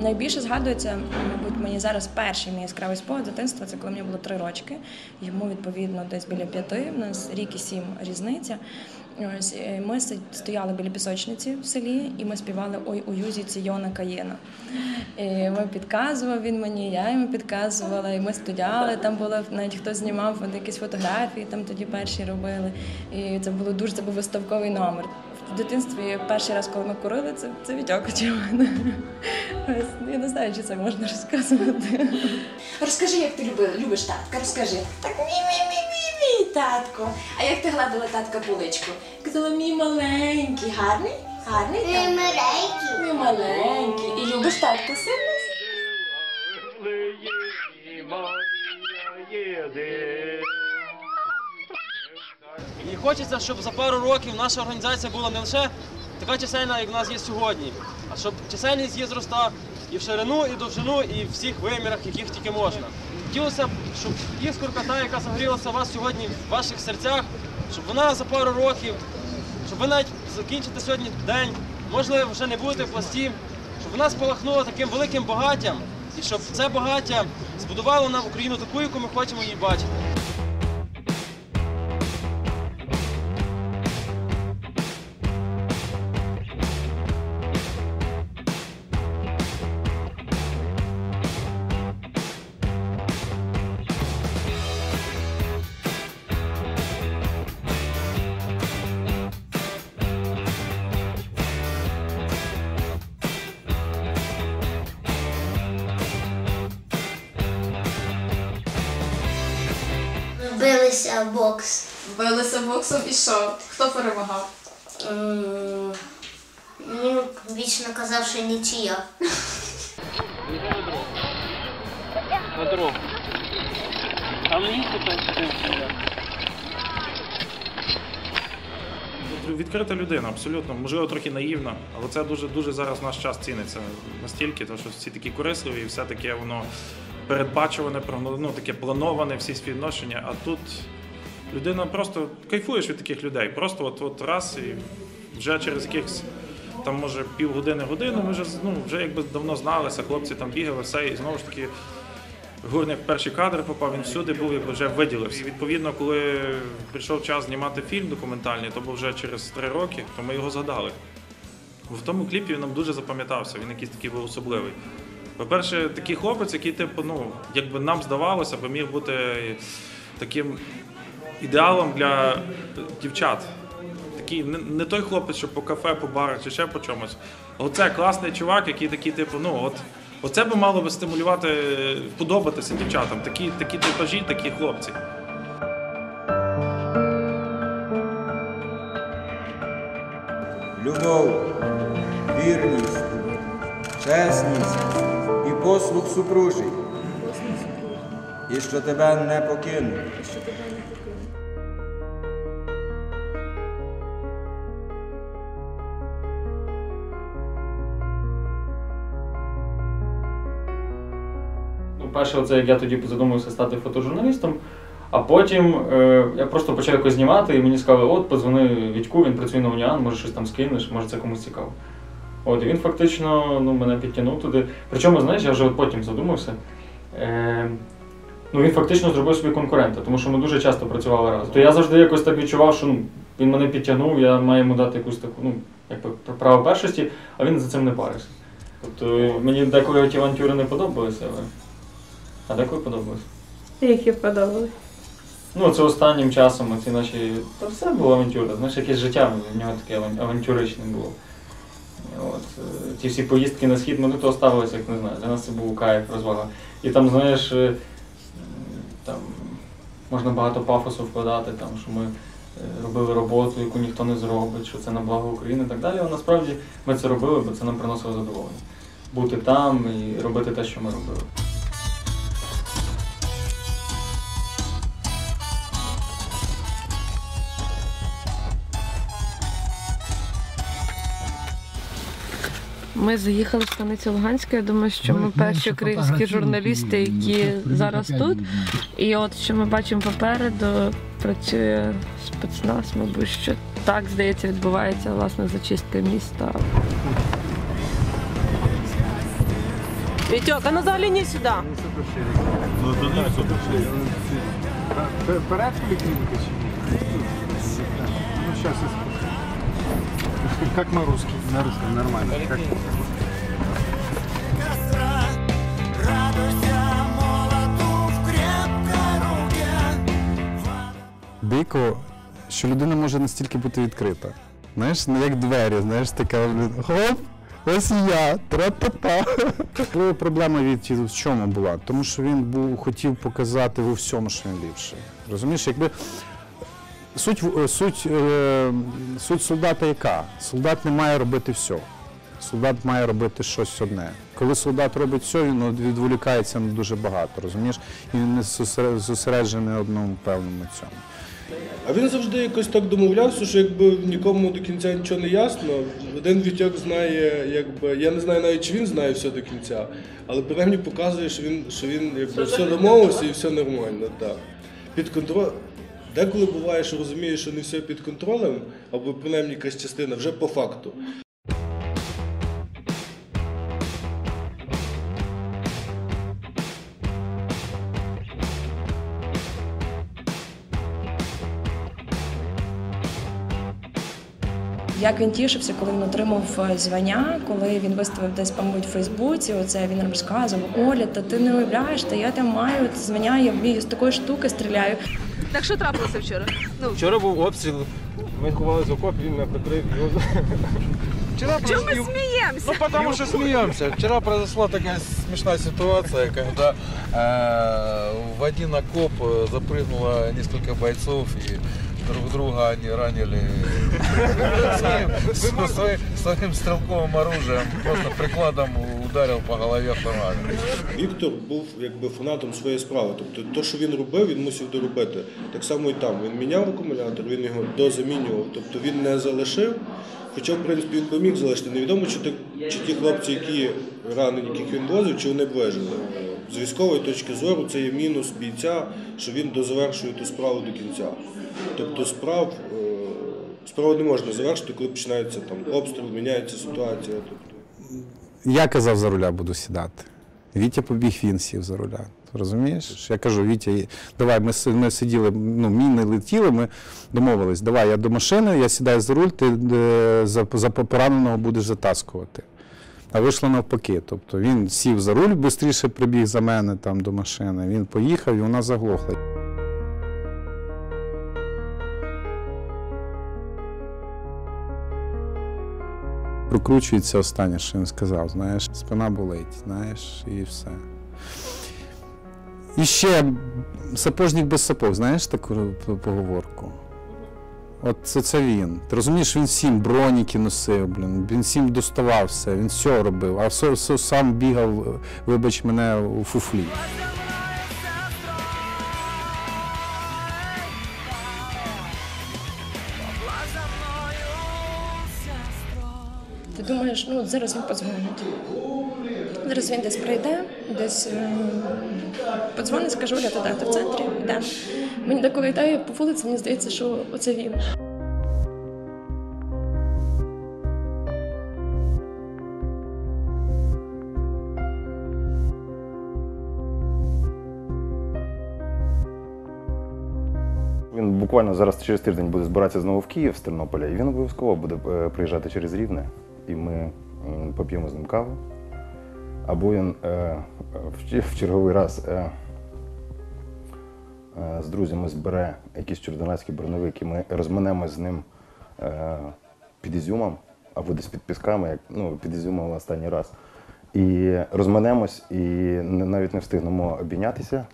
найбільше згадується, мабуть, мені зараз перший мій яскравий спогад дитинства. Це коли мені було три рочки. Йому відповідно десь біля п'яти. У нас рік і сім різниця. Е, ми стояли біля пісочниці в селі, і ми співали Ой у юзі Ційона Каєна. І ми підказував він мені, я йому підказувала, і ми стояли. Там було навіть хтось знімав якісь фотографії, там тоді перші робили. І це було дуже це був виставковий номер. В дитинстві перший раз, коли ми курили, це, це очевидно. Ось, Я не знаю, чи це можна розказувати. Розкажи, як ти любила, любиш татка, розкажи. Так мій мій мій мій мій татко. А як ти гладила татка буличку? Казала, мій маленький, гарний? Гарний так? маленький. Мій маленький. І любиш татка сильно? Хочеться, щоб за пару років наша організація була не лише така чисельна, як у нас є сьогодні, а щоб чисельність її зростала і в ширину, і довжину, і в всіх вимірах, яких тільки можна. Хотілося б, щоб іскорка та, яка загорілася у вас сьогодні в ваших серцях, щоб вона за пару років, щоб ви навіть закінчите сьогодні день, можливо, вже не будете в пласті, щоб вона спалахнула таким великим багаттям, і щоб це багаття збудувало нам Україну таку, яку ми хочемо її бачити. Билися в бокс. Билися боксом і що? Хто перемагав? М, Він вічно казав, що нічия. На дорогу. Там не їсти, Відкрита людина, абсолютно, можливо, трохи наївна, але це дуже дуже зараз в наш час ціниться настільки, тому що всі такі корисливі, і все таке воно передбачуване, ну, таке плановане, всі співношення. А тут людина просто кайфуєш від таких людей. Просто от, от раз і вже через якихось там, може, півгодини годину, ми вже ну, вже якби давно зналися, хлопці там бігали, все, і знову ж таки. Гурник в перший кадр попав, він всюди був, якби вже виділився. І відповідно, коли прийшов час знімати фільм документальний, то був вже через три роки, то ми його згадали. В тому кліпі він нам дуже запам'ятався, він якийсь такий був особливий. По-перше, такий хлопець, який, типу, ну, якби нам здавалося, би міг бути таким ідеалом для дівчат. Такий не, той хлопець, що по кафе, по барах чи ще по чомусь. Оце класний чувак, який такий, типу, ну от. Оце би мало би стимулювати, подобатися дівчатам. Такі, такі типажі, такі хлопці. любов, вірність, чесність послуг супружий, і що тебе не покину. Ну, перше, оце як я тоді задумався стати фотожурналістом, а потім е, я просто почав якось знімати, і мені сказали, от, позвони Вітьку, він працює на Уніан, може щось там скинеш, може це комусь цікаво. От, і він фактично ну, мене підтягнув туди. Причому, знаєш, я вже от потім задумався. Е, ну, він фактично зробив собі конкурента, тому що ми дуже часто працювали разом. То я завжди якось так відчував, що ну, він мене підтягнув, я маю йому дати якусь таку, ну, якби право першості, а він за цим не парився. Тобто мені деколи ті авантюри не подобалися, але. А деколи подобалось. Які подобались. Ну, це останнім часом ці наші. Та все було авантюра. Знаєш, якесь життя в нього таке аван- авантюричне було. От, е, ті всі поїздки на схід, ну того ставилися, як не знаю. Для нас це був кайф, розвага. І там, знаєш, е, там можна багато пафосу вкладати, там, що ми е, робили роботу, яку ніхто не зробить, що це на благо України і так далі. Але насправді ми це робили, бо це нам приносило задоволення. Бути там і робити те, що ми робили. Ми заїхали в станицю Луганську. Я думаю, що ми перші українські журналісти, які зараз тут. І от що ми бачимо попереду, працює спецназ, мабуть, що так здається, відбувається власне зачистка міста. Вітьок, а ну загляні сюди. Вперед поликлиника чи ні? Ну, скажу. Как на русский? На русском нормально. Как... дико, що людина може настільки бути відкрита. Знаєш, не як двері, знаєш, така хоп, ось я, тра-та-та. Коли проблема від в чому була? Тому що він був, хотів показати у всьому, що він ліпший. Розумієш, якби суть, суть, е, суть солдата яка? Солдат не має робити все. Солдат має робити щось одне. Коли солдат робить все, він відволікається на дуже багато, розумієш? І він не зосереджений одному певному цьому. А він завжди якось так домовлявся, що якби нікому до кінця нічого не ясно. Один Вітьок знає, якби я не знаю навіть чи він знає все до кінця, але принаймні показує, що він що він якби все домовився і все нормально. Так. Під контроль. Деколи буває, що розумієш, що не все під контролем, або принаймні якась частина вже по факту. Як він тішився, коли він отримав е, звання, коли він виставив десь, мабуть, в Фейсбуці. Оце він нам розказував: Оля, та ти не уявляєш, та я там маю це звання, я вмію з такої штуки стріляю. Так що трапилося вчора? Ну, Вчора був обстріл. Ми ховалися в окоп, він мене прикрив. Вчера чому ми сміємося? Ну, потому что смеемся. Вчера произошла такая смешная ситуация, когда э, в один окоп э, запрыгнуло несколько бойцов и друг друга они ранили своим, своим, своим стрелковым оружием, просто прикладом ударил по голове автомат. Віктор був якби фанатом своєї справи. Тобто, те, що він робив, він мусив доробити. Так само і там. Він міняв акумулятор, він його дозамінював. Тобто він не залишив. Хоча, в принципі, він би міг залишити. Невідомо, чи, ти, чи ті хлопці, які ранені, яких він возив, чи вони б вижили. З військової точки зору це є мінус бійця, що він дозавершує ту справу до кінця. Тобто справ, е, справу не можна завершити, коли починається там обстріл, міняється ситуація. Тобто, Я казав, за руля буду сідати. Вітя побіг, він сів за руля. Розумієш? Я кажу, Вітя, давай, ми, ми сиділи, ну, міни летіли, ми домовились, давай я до машини, я сідаю за руль, ти е, за, за пораненого будеш затаскувати. А вийшло навпаки. Тобто він сів за руль, швидше прибіг за мене там до машини. Він поїхав і вона заглохла. Прокручується останнє, що він сказав, знаєш, спина болить, знаєш, і все. І ще сапожник без сапог, знаєш таку поговорку? От це, це він. Ти розумієш, він всім броніки носив, блін, він всім доставав все, він все робив, а все, все сам бігав, вибач мене, у фуфлі. Ти думаєш, ну от зараз він подзвонить. Зараз він десь прийде, десь е, подзвонить, скаже, Оля, ти? В центрі? Йдемо. Мені деколи йде по вулиці, мені здається, що оце він. Він буквально зараз через тиждень буде збиратися знову в Київ з Тернополя, і він обов'язково буде е, приїжджати через Рівне, і ми поп'ємо з ним каву. Або він е, в, черговий раз е, е, з друзями збере якийсь чордонацький броневик, і ми розминемо з ним під Ізюмом, або десь під Пісками, як ну, під Ізюмом останній раз. І розминемось, і навіть не встигнемо обійнятися.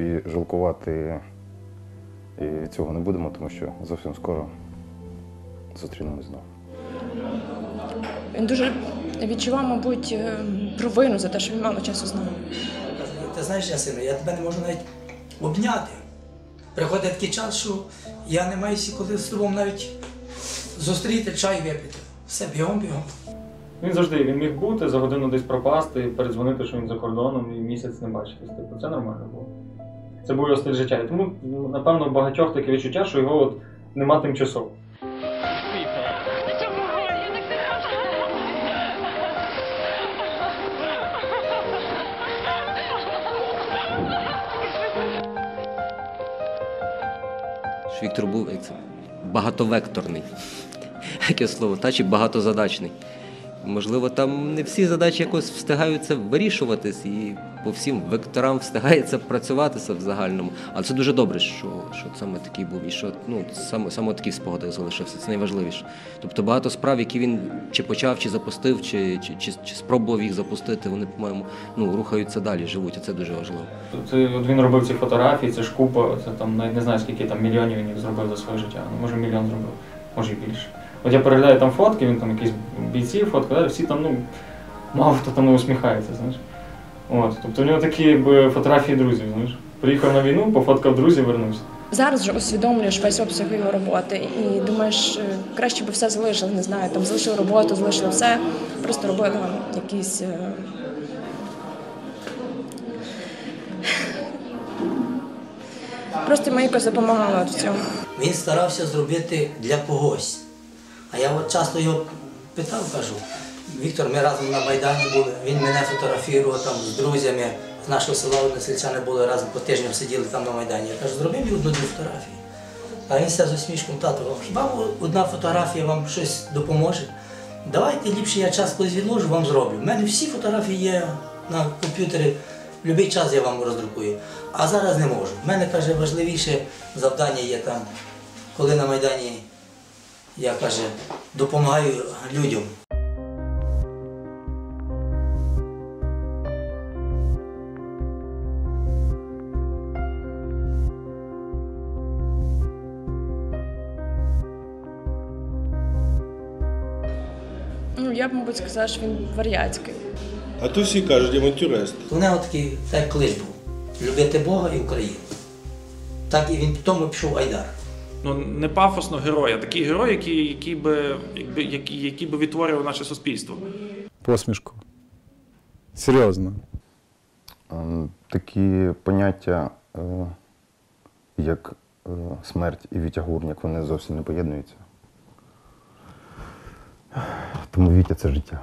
Принципі, жалкувати і цього не будемо, тому що зовсім скоро зустрінемось знову. Він дуже відчував, мабуть, е, провину за те, що він мало часу з нами. Ти знаєш, Ясине, я тебе не можу навіть обняти. Приходить такий час, що я не маю сі коли з тобою навіть зустріти, чай випити. Все, бігом, бігом. Він завжди він міг бути, за годину десь пропасти, передзвонити, що він за кордоном і місяць не бачитись. Типу, це нормально було. Це був його стиль життя. І тому, напевно, у багатьох таке відчуття, що його от нема тимчасово. Віктор був як це, багатовекторний. Яке слово, та чи багатозадачний. Можливо, там не всі задачі якось встигаються вирішуватись, і по всім векторам встигається працюватися в загальному. Але це дуже добре, що, що саме такий був, і що ну, саме, саме такий в спогадах залишився. Це найважливіше. Тобто багато справ, які він чи почав, чи запустив, чи, чи, чи, чи спробував їх запустити, вони, по-моєму, ну, рухаються далі, живуть, і це дуже важливо. Це, от він робив ці фотографії, це ж купа, це там навіть не знаю, скільки там мільйонів він їх зробив за своє життя. Ну, може мільйон зробив, може і більше. От я переглядаю там фотки, він там якісь бійці фоткає, всі там, ну, мало хто там не усміхається, знаєш. От, тобто у нього такі якби, фотографії друзів, знаєш. Приїхав на війну, пофоткав друзів, вернувся. Зараз вже усвідомлюєш весь обсяг його роботи і думаєш, е, краще би все залишили, не знаю, там залишили роботу, залишили все, просто робили там якісь. е, Просто йому якось допомагало в цьому. Він старався зробити для когось. А я от часто його питав, кажу, Віктор, ми разом на Майдані були, він мене фотографував там з друзями з нашого села одне сельчани були разом по тижням сиділи там на Майдані. Я кажу, зроби мені одну-дві фотографії. А він з усмішком, вам хіба одна фотографія вам щось допоможе? Давайте ліпше я час колись відложу, вам зроблю. У мене всі фотографії є на комп'ютері, в будь-який час я вам роздрукую. А зараз не можу. У мене каже, важливіше завдання є там, коли на Майдані я каже, допомагаю людям. Ну, я б, мабуть, сказала, що він варіатський. А то всі кажуть, авантюрист. У нього такий, так колись був. Любити Бога і Україну. Так і він тому пішов Айдар. Ну, не пафосно герой, а такий герой, який, який, би, якби, який, який би відтворював наше суспільство. Посмішку. Серйозно. Такі поняття, е, як е, смерть і Вітя Гурняк, вони зовсім не поєднуються. Тому Вітя це життя.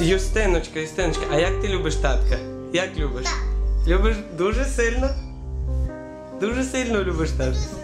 Юстиночка, Юстиночка, а як ти любиш татка? Як любиш? Любиш дуже сильно? Дуже сильно любиш татка.